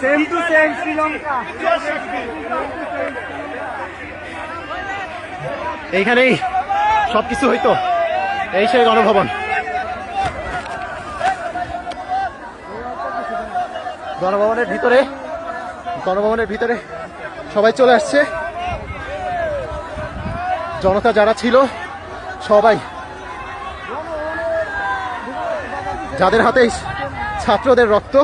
Same to same Sri Lanka এইখানেই সবকিছু হইতো। এই সেই গণভবন। গণভবনের ভিতরে গণভবনের ভিতরে সবাই চলে আসছে। জনতা যারা ছিল, সবাই। যাদের হাতে ছাত্রদের রক্ত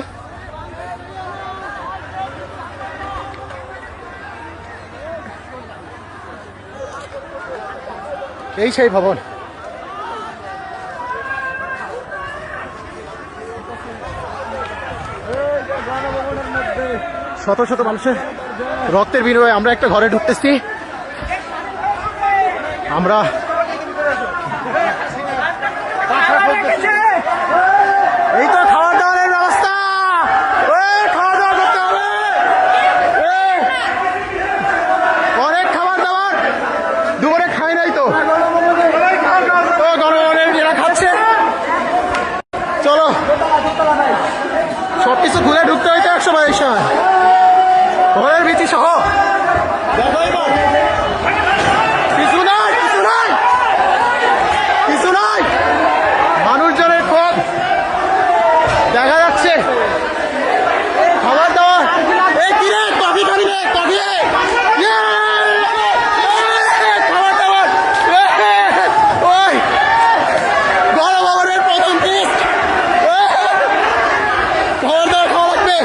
এই সেই ভবন। শত শত মানুষের রক্তের বিনিময়ে আমরা একটা ঘরে ঢুকতেছি। আমরা এই তো খাওয়া দাওয়ার ব্যবস্থা এই, খাওয়া দাওয়া করতে হবে এই, অনেক খাবার দাবার দুপুরে খাই নাই তো ও গণভবনের এরা খাচ্ছে চলো সবকিছু ঘুরে ঢুকতে হইতো এক সময় এই সময় ঘরের ভীতি সহ দেখো এবার। কিছু নাই কিছু নাই কিছু নাই মানুষজনের ক্ষোভ দেখা যাচ্ছে খাবার দাবার এই কি রে কফি খাবি রে কফি ইয়ে! খাবার দাবার ওই গণভবনের প্রথম পিস খাবার দাবার খাওয়া লাগবে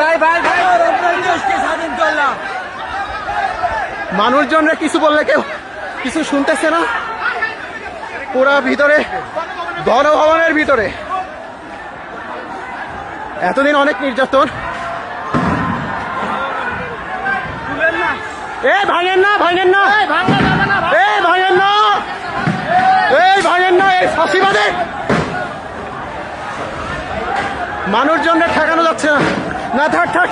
ভাই ভাই ভাই দেশকে স্বাধীন করলাম মানুষজনরা কিছু বললে কেউ কিছু শুনতেছে না? পুরা ভিতরে গণভবনের ভিতরে। এতদিন অনেক নির্যাতন। এ ভাঙেন না ভাঙেন না। এই ভাঙেন না। এই ভাঙেন না এই মানুষজনরা ঠেকানো যাচ্ছে না। না থাক থাক।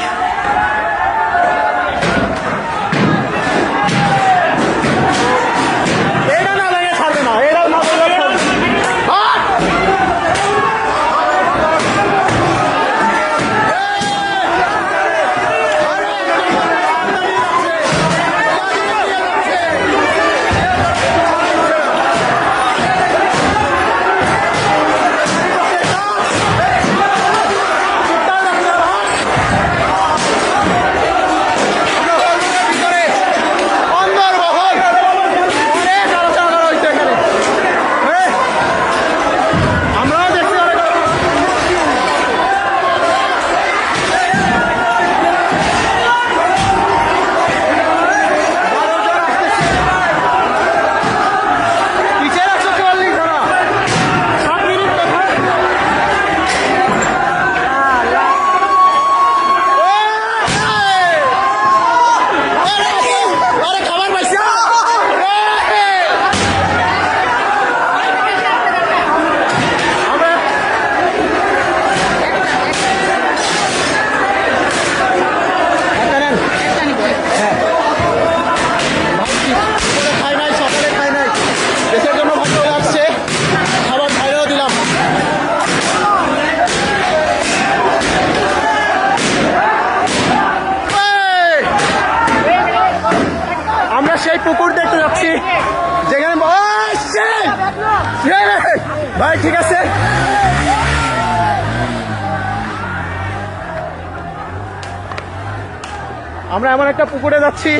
ভাই, ঠিক আছে? আমরা এমন একটা পুকুরে যাচ্ছি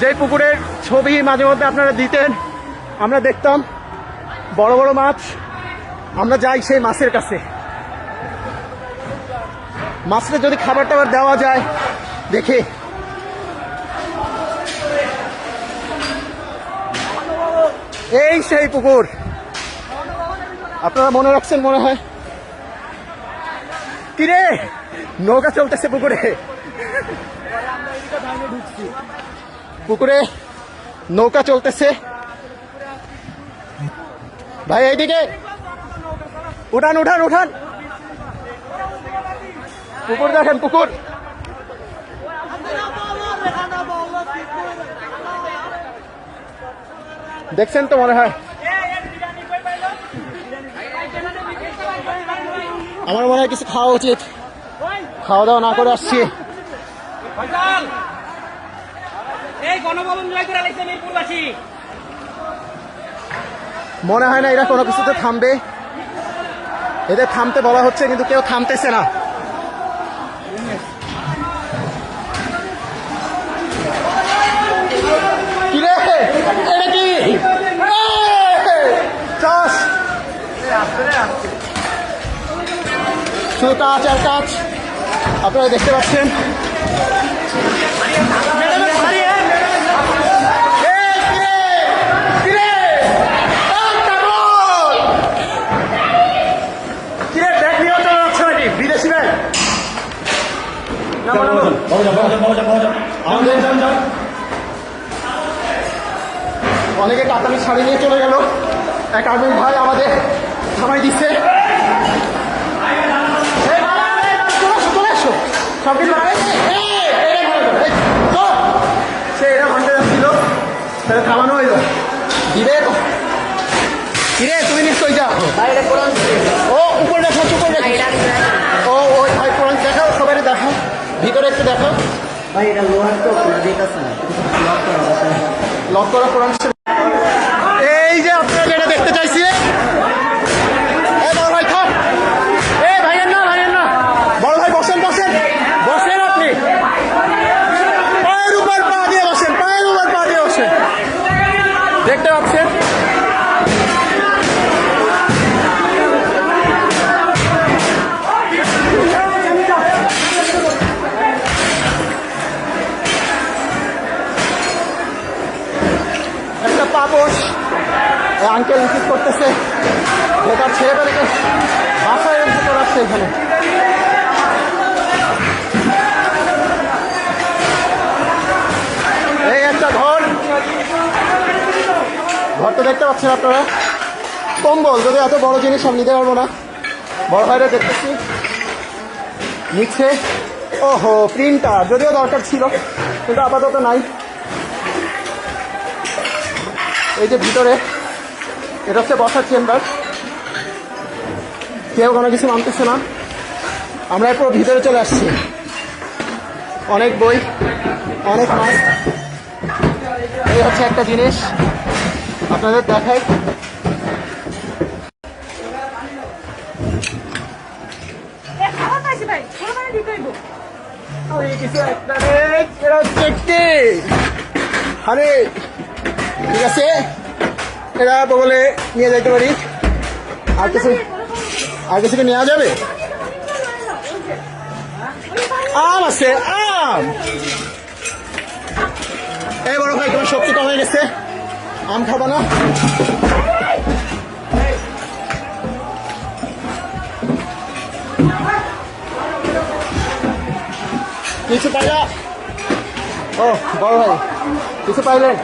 যে পুকুরের ছবি মাঝে মধ্যে আপনারা দিতেন। আমরা দেখতাম বড় বড় মাছ। আমরা যাই সেই মাছের কাছে। মাছটা যদি খাবার টাবার দেওয়া যায়, দেখে। এই সেই পুকুর। আপনারা মনে রাখছেন, মনে হয়? কিরে? নৌকা চলতেছে পুকুরে। পুকুরে নৌকা চলতেছে। ভাই, এইদিকে। উঠান উঠান উঠান। পুকুর দেখেন, পুকুর। দেখছেন তো মনে হয়? আমার মনে হয় কিছু খাওয়া উচিত। খাওয়া দাওয়া না করে আসছি। মনে হয় না এরা কোনো কিছুতে থামবে। এদের থামতে বলা হচ্ছে কিন্তু কেউ থামতেছে না কি রে? এটা কি? এই! চাষ! শুধু কাজ আর কাজ, আপনারা দেখতে পাচ্ছেন। অনেকে কাতারি শাড়ি নিয়ে চলে গেল। এক আর্মিন ভাই আমাদের থামাই দিচ্ছে। আসো। সব কিছু বাবা, এই, এই, এই, এই, ভালো করে, এই, চল। সে এটা ভাঙতে যাচ্ছিল তাহলে থামানো হইল দিবে কিরে তুমি নিশ্চয়ই যাও ও উপরে দেখো উপরে দেখো ও ওই ভাই কোরআন দেখাও সবাই দেখাও ভিতরে একটু দেখাও ভাই এটা লোহার তো না লক করা কোরআন করতেছে বেকার ছেলে পেলেকে বাসায় রেখে রাখছে এখানে। এই একটা ঘর। ঘর তো দেখতে পাচ্ছেন আপনারা। কম্বল, যদি এত বড় জিনিস আমি নিতে পারব না। বড় ভাইরা দেখতেছি। নিচ্ছে। ওহো, প্রিন্টার, যদিও দরকার ছিল, কিন্তু আপাতত নাই। এই যে ভিতরে এটা হচ্ছে বসার চেম্বার। কেউ কোনো কিছু মানতেছে না। আমরা পুরো ভিতরে চলে আসছি। অনেক বই অনেক মাছ। এই হচ্ছে একটা জিনিস। আপনাদের দেখাই। মানে? আরে ঠিক আছে? এরা বগলে নিয়ে যাইতে পারি। আর কিছু আর কিছু কি নেওয়া যাবে? আম আছে, আম! এই বড় ভাই, তোমার শক্তি কমে গেছে? আম খাবা না? কিছু পাইলা? ও, বড় ভাই, কিছু পাইলেন?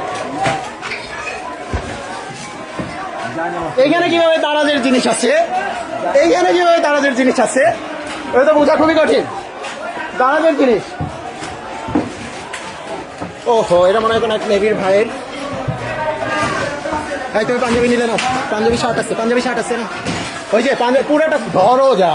এইখানে কীভাবে তারাজের জিনিস আছে? এইখানে কীভাবে তারাজের জিনিস আছে? এটা তো বোঝা খুবই কঠিন। তারাজের জিনিস। ওহো, এটা মনে হয় কোনো এক নেভির ভাইয়ের। ভাই তুমি পাঞ্জাবি নিলে না পাঞ্জাবি শার্ট আছে, পাঞ্জাবি শার্ট আছে না? ওই যে পাঞ্জাবি পুরোটা ধরো যা।